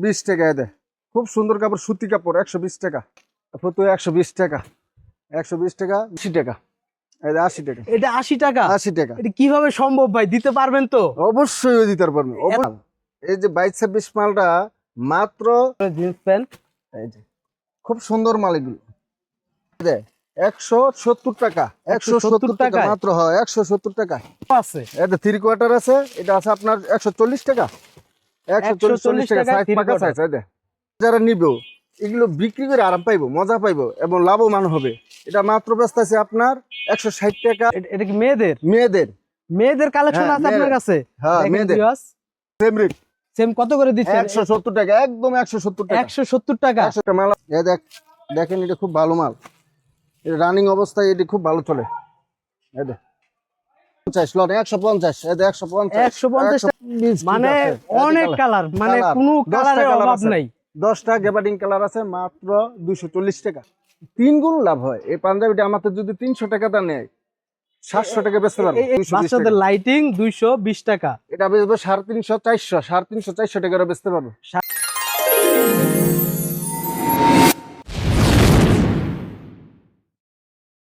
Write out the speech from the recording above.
বিশ টাকা দেয় খুব সুন্দর কাপড় সুতি কাপড় একশো বিশ টাকা। একশো বিশ টাকা। একশো বিশ টাকা আশি টাকা। এই আশি টাকা। এটা আশি টাকা? আশি টাকা। এটা কীভাবে সম্ভব ভাই? দিতে পারবেন তো? অবশ্যই দিতে পারবেন। এই যে বাইশ ছাব্বিশ মালটা মাত্র জিন্স প্যান্ট। এই যে খুব সুন্দর মাল এগুলো। একশো সত্তর টাকা। একশো সত্তর টাকা মাত্র হয় একশো সত্তর টাকা। আছে। এটা থ্রি কোয়ার্টার আছে। এটা আছে আপনার একশো চল্লিশ টাকা। 140 টাকা টাকায় সাইজ three পাকা quarter। সাইজ এই দেখ। যারা এগুলো বিক্রি করে আরাম পাইবো মজা পাইবো এবং লাভবান হবে। এটা মাত্র ব্যস্ত আছে আপনার একশো ষাট টাকা। এটা কি মেয়েদের? মেয়েদের। মেয়েদের কালেকশন হ্যাঁ, আছে আপনার কাছে? হ্যাঁ মেয়েদের। সেম রেট সেম কত করে দিচ্ছেন? টাকা একদম একশো সত্তর টাকা। একশো সত্তর টাকা। একশো মাল দেখ দেখেন এটা খুব ভালো মাল। এটা রানিং অবস্থায় এটি খুব ভালো চলে। দেখ। মানে অনেক কালার মানে কোনো কালারের অভাব। নাই। দশটা গেবাডিং কালার আছে মাত্র দুইশো চল্লিশ টাকা। তিন গুণ লাভ হয়। এই পাঞ্জাবিটা আমাদের যদি তিনশো টাকাটা নেয় সাতশো টাকা বেচতে পারব। 220 বাচ্চাদের টাকা। লাইটিং দুইশো বিশ টাকা। এটা বেচবো সাড়ে তিনশো চারশো সাড়ে তিনশো চারশো টাকারও বেচতে পারব।